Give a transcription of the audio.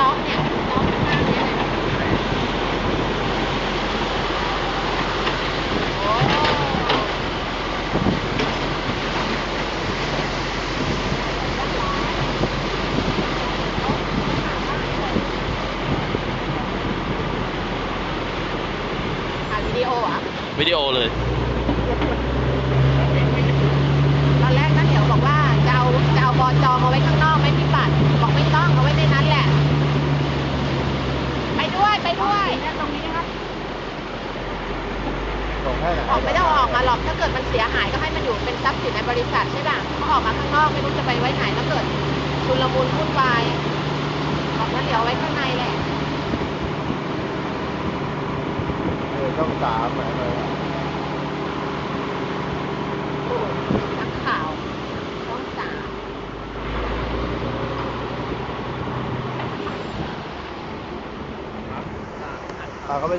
ล็อกเนี่ยล็อกข้างเนี่ยนะโอ้ถ่ายวิดีโอเหรอะวิดีโอเลย ตอนแรกนั่นเหนียวบอกว่าจะเอาจะเอาบอจอมาไว้ข้างนอกไม่พี่ปัดบอกไม่ต้องเอาไว้ในนั้นแหละ ไป ด้วยไปด้วยตรงนี้ครับส่งให้หน่อยออกไม่ต้องเอาออกมาหรอก ถ้าเกิดมันเสียหายก็ให้มันอยู่เป็นทรัพย์สินในบริษัทใช่ป่ะเขาออกมาข้างนอกไม่รู้จะไปไว้ไหนถ้าเกิดชุลมุนวุ่นวายบอกนั่นเดี๋ยวเอาไว้ข้างในแหละ เออช่องสามเหมือนเลย Kakabal.